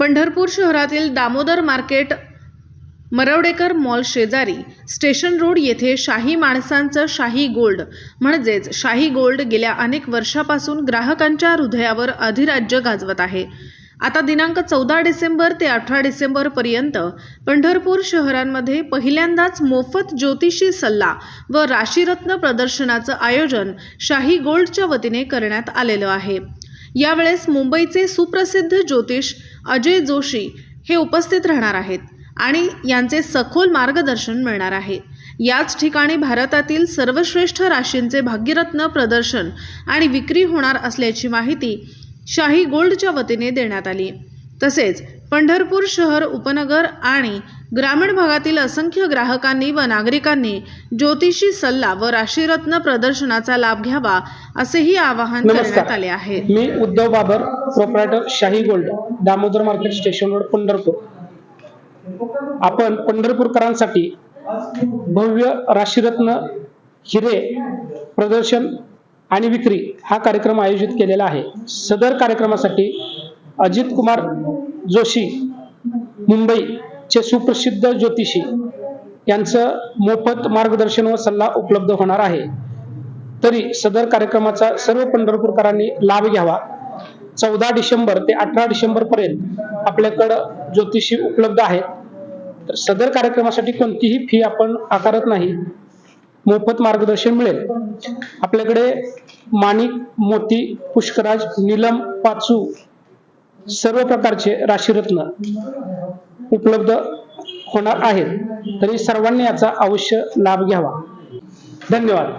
पंढरपूर शहरातील Damodar market Marwadekar mall शेजारी station road येथे शाही माणसांचं शाही गोल्ड. म्हणजेच शाही गोल्ड गेल्या अनेक वर्षापासून ग्राहकांच्या हृदयावर अधिराज्य गाजवत आहे. आता दिनांक चौदा डिसेंबर ते अठरा डिसेंबर पर्यंत पंढरपूर शहरांमध्ये पहिल्यांदाच मोफत ज्योतिषी सल्ला व राशीरत्न प्रदर्शनाचं आयोजन शाही गोल्डच्या वतीने करण्यात आलेलं आहे. यावेळेस मुंबईचे सुप्रसिद्ध ज्योतिष अजय जोशी हे उपस्थित राहणार आहेत आणि यांचे सखोल मार्गदर्शन मिळणार आहे. याच ठिकाणी भारतातील सर्वश्रेष्ठ राशींचे भाग्यरत्न प्रदर्शन आणि विक्री होणार असल्याची माहिती शाही गोल्डच्या वतीने देण्यात आली. तसेच पंढरपूर शहर उपनगर आणि ग्रामीण भागातील असंख्य ग्राहकांनी व नागरिकांनी ज्योतिषी सल्ला व राशीरत्न प्रदर्शनाचा लाभ घ्यावा असेही आवाहन. करण्यात आले आहे. मी Uddhav Babar proprietor Shahi gold Damodar market station road Pandharpur. आपण पंढरपूरकरांसाठी भव्य राशीरत्न हिरे प्रदर्शन आणि विक्री हा कार्यक्रम आयोजित केलेला आहे. सदर कार्यक्रमासाठी अजित कुमार जोशी मुंबईचे सुप्रसिद्ध ज्योतिषी यांचं मोफत मार्गदर्शन व सल्ला उपलब्ध होणार आहे. तरी सदर कार्यक्रमाचा सर्व पंढरपूरकरांनी लाभ घ्यावा. चौदा डिसेंबर ते अठरा डिसेंबर पर्यंत आपल्याकडं ज्योतिषी उपलब्ध आहेत. तर सदर कार्यक्रमासाठी कोणतीही फी आपण आकारत नाही. मोफत मार्गदर्शन मिळेल. आपल्याकडे माणिक मोती पुष्कराज नीलम पाचू सर्व प्रकारचे राशीरत्न उपलब्ध होणार आहेत. तरी सर्वांनी याचा अवश्य लाभ घ्यावा. धन्यवाद.